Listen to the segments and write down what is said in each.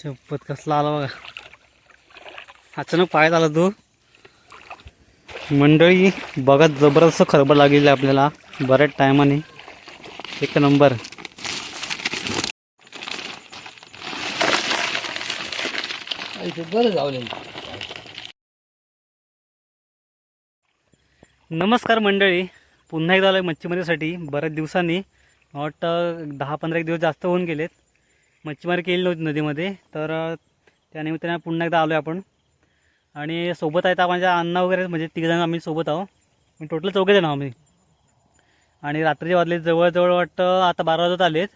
शपथ कसला आला बघा. अचानक पायात आला तो. मंडळी बघा जबरदस्त खरबड लागलेली आहे आपल्याला. बऱ्याच टायमाने एक नंबर बरं गावले नमस्कार मंडळी. पुन्हा एकदा आलं मच्छीमारीसाठी. बऱ्याच दिवसांनी. मला वाटतं दहा पंधरा एक दिवस जास्त होऊन गेलेत. मच्छीमारी केली नव्हती नदीमध्ये. तर अं, त्यानिमित्ताने पुन्हा एकदा आलो आहे आपण. आणि सोबत आहेत माझ्या अण्णा वगैरे म्हणजे तिघजण आम्ही सोबत आहो टोटल चौघेजण आहो आम्ही. आणि रात्रीचे वाजले जवळजवळ वाटतं आता बारा वाजत आलेत.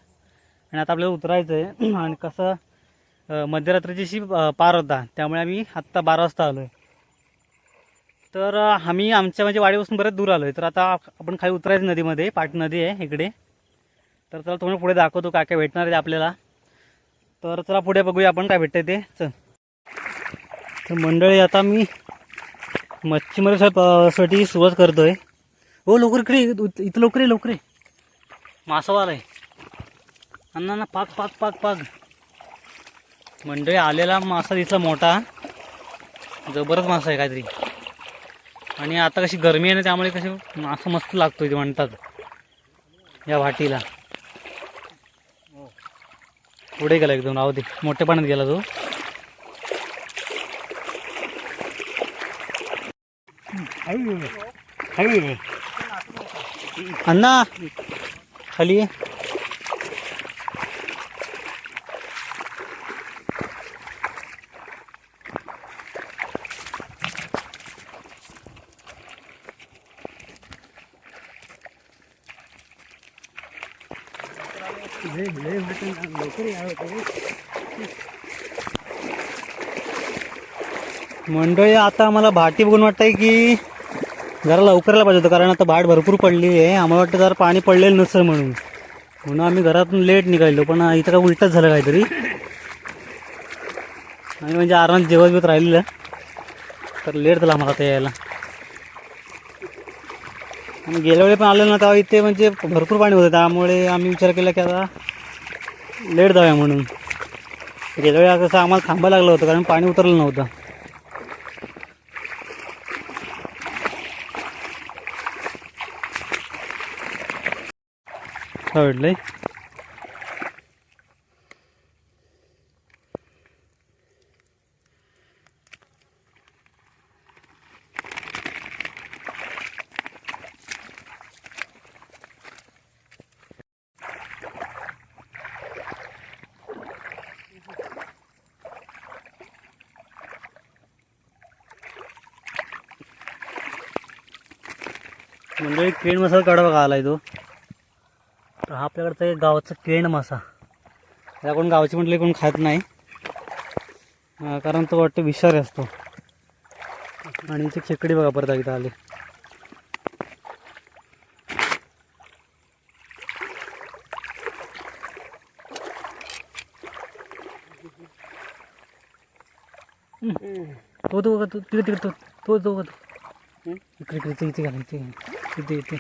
आणि आता आपल्याला उतरायचं आहे आणि कसं मध्यरात्रीची पार होता. त्यामुळे आम्ही आत्ता बारा वाजता आलो आहे तर आम्ही आमच्या म्हणजे वाडीपासून बरेच दूर आलो आहे तर आता आपण खाली उतरायचं नदीमध्ये. पाट नदी आहे इकडे. तर चला तुम्हाला पुढे दाखवतो काय काय भेटणार आहे आपल्याला. तर चला पुढे बघूया आपण काय भेटतंय ते. चल. तर मंडळी आता मी मच्छीमारीसाठी सुरुवात करतोय. हो लवकर इकडे इथं इथं लवकर आहे लवकर ये. मासावाला आहे. अण्णा ना पाक पाक पाक पाक. मंडळी आलेला मासा दिसला मोठा. जबरच मासा आहे काहीतरी. आणि आता कशी गरमी आहे ना त्यामुळे कशी मासा मस्त लागतो इथे म्हणतात. या वाटीला पुढे गेला एकदम राहू दे. मोठ्या पाण्यात गेला तो. अण्णा खाली ये. मंडळी आता आम्हाला भाटी बघून वाटतंय की जरा लवकरला पाहिजे होतं कारण आता भाट भरपूर पडली आहे. आम्हाला वाटतं जरा पाणी पडलेलं नसेल म्हणून. म्हणून आम्ही घरातून लेट निघालो पण इथं काय उलटच झालं काहीतरी. आणि म्हणजे आरामात जेवत बिवत राहिलेलं. तर लेट झाला आम्हाला आता यायला. आणि गेल्या वेळी पण आलेलं ना तेव्हा इथे म्हणजे भरपूर पाणी होतं. त्यामुळे आम्ही विचार केला की आता लेट जाऊया म्हणून. गेल्या वेळी कसं आम्हाला थांबायला लागलं होतं कारण पाणी उतरलं नव्हतं. काय म्हणजे केंड मसाला काढा बघा आलाय तो. तर हा आपल्याकडचा एक गावाचा केंड मासा. या कोण गावाची म्हटले कोण खात नाही. कारण तो वाटतं विषारी असतो. आणि इथे खेकडी बघा परत एकदा आले. तो तो बघा तो तिकडे तिकडे तो तो तो बघा तो. इकडे इकडे इथे इथे घाला इथे घाला. इथे इथे.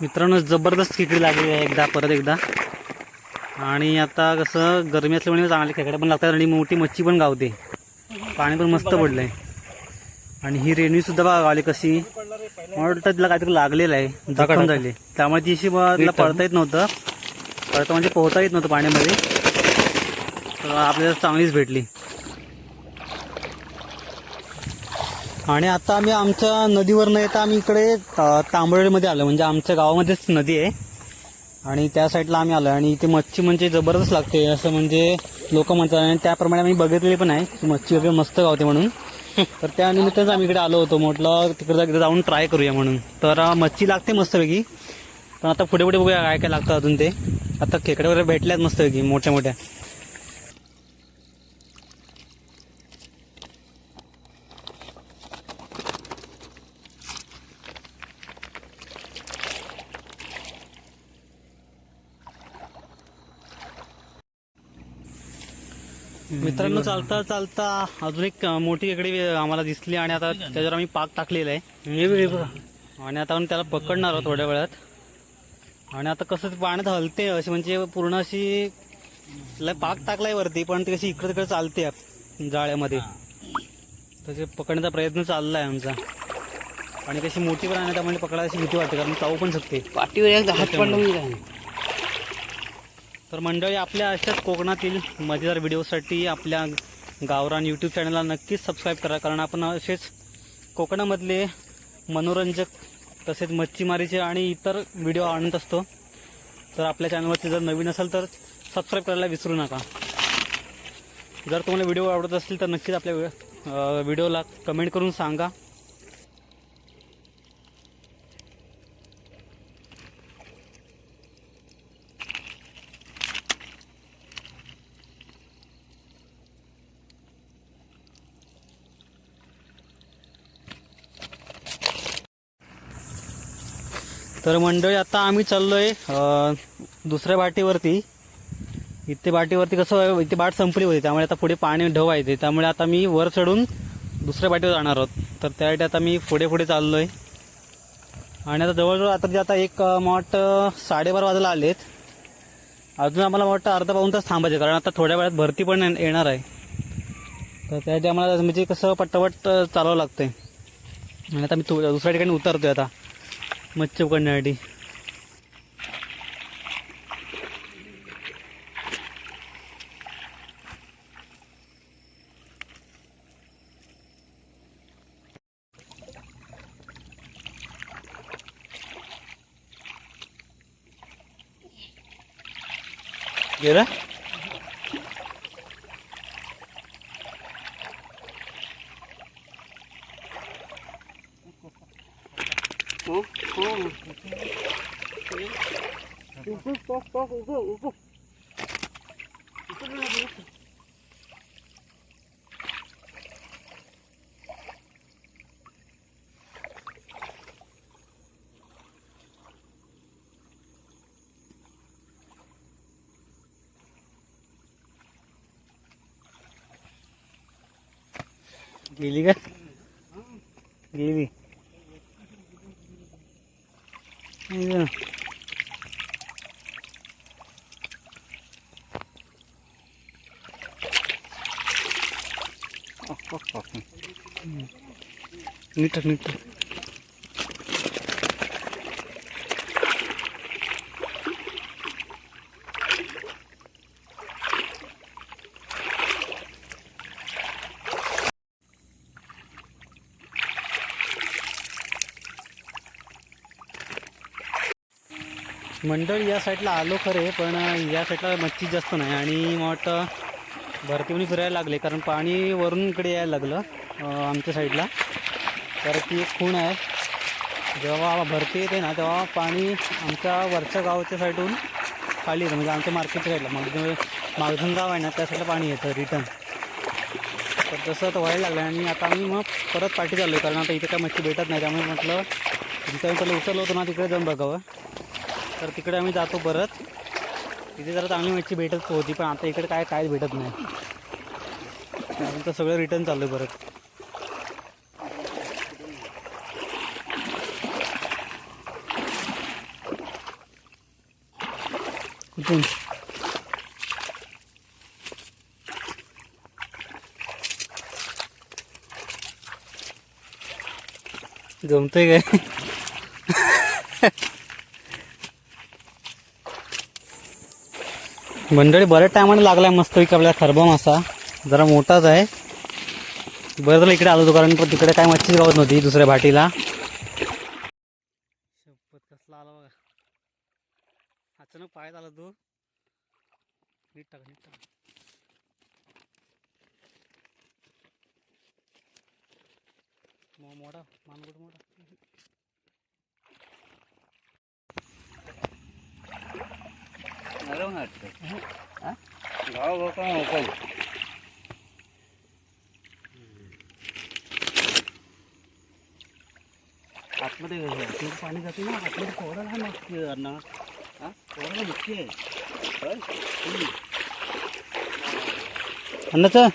मित्रांनो जबरदस्त खेकडी लागली आहे एकदा परत एकदा. आणि आता कसं गरमी असल्यामुळे चांगले खेकड्या पण लागतात आणि मोठी मच्छी पण गावते. पाणी पण मस्त पडलंय. आणि ही रेणवी सुद्धा बघा गावली कशी. मला वाटतं तिला काहीतरी लागलेलं आहे जखम झाली. त्यामुळे ती अशी बा- तिला पळता येत नव्हतं. पळता म्हणजे पोहता येत नव्हतं पाण्यामध्ये. तर आपल्याला चांगलीच भेटली. आणि आता आम्ही आमच्या नदीवर न येता आम्ही इकडे ता- आलो. म्हणजे आमच्या गावामध्येच नदी आहे. आणि त्या साईडला आम्ही आलो आणि इथे मच्छी म्हणजे जबरदस्त लागते. असं म्हणजे लोक म्हणतात. आणि त्याप्रमाणे आम्ही बघितली पण आहे. की मच्छी वगैरे मस्त गावते म्हणून. तर त्या निमित्तानेच आम्ही इकडे आलो होतो. म्हटलं तिकडे एकदा जाऊन ट्राय करूया म्हणून. तर मच्छी लागते मस्तपैकी. पण आता पुढे पुढे बघूया काय काय लागतं अजून ते. आता खेकडे वगैरे भेटल्यात मस्तपैकी मोठ्या मोठ्या मित्रांनो चालता चालता अजून एक मोठी खेकडी आम्हाला दिसली आणि आता त्याच्यावर आम्ही पाक टाकलेला आहे. आणि आता आपण त्याला पकडणार आहोत थोड्या वेळात. आणि आता कसं पाण्यात हलते अशी म्हणजे पूर्ण अशी लय पाक टाकलाय वरती पण ती कशी इकडे तिकडे चालते जाळ्यामध्ये. त्याचे पकडण्याचा प्रयत्न चाललाय आमचा. आणि कशी मोठी पण आहे त्यामुळे पकडायची अशी भीती वाटते कारण चावू पण शकते. पाठीवर हात पडला काय तर मंडळी आपल्या अशाच कोकणातील मजेदार व्हिडिओसाठी आपल्या गावरान यूट्यूब चॅनलला नक्कीच सबस्क्राईब करा. कारण आपण असेच कोकणामधले मनोरंजक तसेच मच्छीमारीचे आणि इतर व्हिडिओ आणत असतो. तर आपल्या चॅनलवरती जर नवीन असेल तर सबस्क्राईब करायला विसरू नका. जर तुम्हाला व्हिडिओ आवडत असतील तर नक्कीच आपल्या व्हिडिओला कमेंट करून सांगा. तर मंडळी आता आम्ही चाललोय आहे दुसऱ्या बाटीवरती. इथे बाटीवरती कसं इथे बाट संपली होती त्यामुळे आता पुढे पाणी ढव आहे ते त्यामुळे आता मी वर चढून दुसऱ्या बाटीवर जाणार आहोत. तर त्यासाठी आता मी पुढे पुढे चाललोय. आणि आता जवळजवळ आता जे आता एक मॉट साडेबारा वाजायला आलेत. अजून आम्हाला वाटतं अर्धा पाऊन तास थांबायचे कारण आता थोड्या वेळात भरती पण येणार आहे. तर त्यासाठी आम्हाला म्हणजे कसं पट्टापट चालावं लागतंय. आणि आता मी दुसऱ्या ठिकाणी उतरतोय आता. मच्छी पकडण्यासाठी गेला? Oh, oh. Ugo, oh, oh. Ito na dito. Gili ka? Gili. नीट टाक, मंडळ या साईडला आलो खरे पण या साईडला मच्छी जास्त नाही. आणि मला वाटतं भरतीवणी फिरायला लागले कारण पाणी वरून इकडे यायला लागलं आमच्या साईडला. तर ती एक खूण आहे. जेव्हा भरती येते ना तेव्हा पाणी आमच्या वरच्या गावाच्या साईडहून खाली येतं. म्हणजे आमच्या मार्केटच्या साईडला. म्हणजे मग मालधन गाव आहे ना त्या साईडला पाणी येतं रिटर्न. तर तसं तर व्हायला लागलं आणि आता आम्ही मग परत पाठी चाललो आहे कारण आता इथे काय मच्छी भेटत नाही. त्यामुळे म्हटलं जिथे आम्ही पहिलं उचललं होतं ना तिकडे जाऊन बघावं. तर तिकडे आम्ही जातो परत. तिथे जरा चांगली मच्छी भेटत होती पण आता इकडे काय काय भेटत नाही. त्यानंतर सगळं रिटर्न चाललं परत. कुठून? जमतंय काय? मंडळी बऱ्याच टायमाने लागलाय मस्त एक आपल्या खरबा मासा. जरा मोठाच आहे. बरं झालं इकडे आलो होतो कारण पण तिकडे काय मच्छीच गावत नव्हती दुसऱ्या भाटीला. शपथ कसला आला बघा. अचानक पायात आला तू. नीट टाक नीट टाक. मोठा मानगुट मोठा. नरम वाटतं हा? गाव गाव काय मोकळ आतमध्ये आतमध्ये पाणी जाते ना आतमध्ये कोवडा लहान नसते अण्णा हा कोवडा नक्की आहे होय? हम्म. अन्नाचं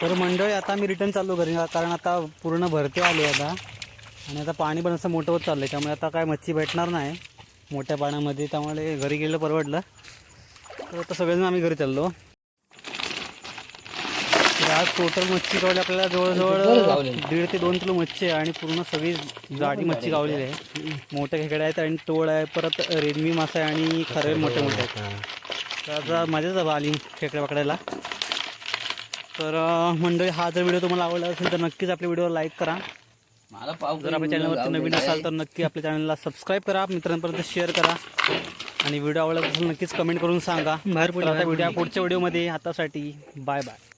तर मंडळी आता मी रिटर्न चाललो घरी कारण आता पूर्ण भरती आली आता. आणि आता पाणी पण असं मोठं होत चाललं आहे त्यामुळे आता काय मच्छी भेटणार नाही. मोठ्या पाण्यामध्ये त्यामुळे घरी गेलं परवडलं. तर आता सगळेजण आम्ही घरी चाललो. तर आज टोटल मच्छी गावली आपल्याला जवळजवळ. दीड ते दोन किलो मच्छी आहे आणि पूर्ण सगळी जाडी मच्छी गावलेली आहे. मोठ्या खेकडे आहेत आणि टोळ आहे परत रेडमी मासा आहे आणि खरे मोठे मोठे आहेत. तर आता मजाच आहे आली खेकडे पकडायला. तर मंडळी हा जर व्हिडिओ तुम्हाला आवडला असेल तर नक्कीच आपल्या व्हिडिओला लाईक करा. मला पाव जर आपल्या चॅनलवरती नवीन असाल तर नक्की आपल्या चॅनलला सबस्क्राईब करा मित्रांपर्यंत शेअर करा. आणि व्हिडिओ आवडला असेल नक्कीच कमेंट करून सांगा. बाहेर आता व्हिडिओ पुढच्या व्हिडिओमध्ये आतासाठी बाय बाय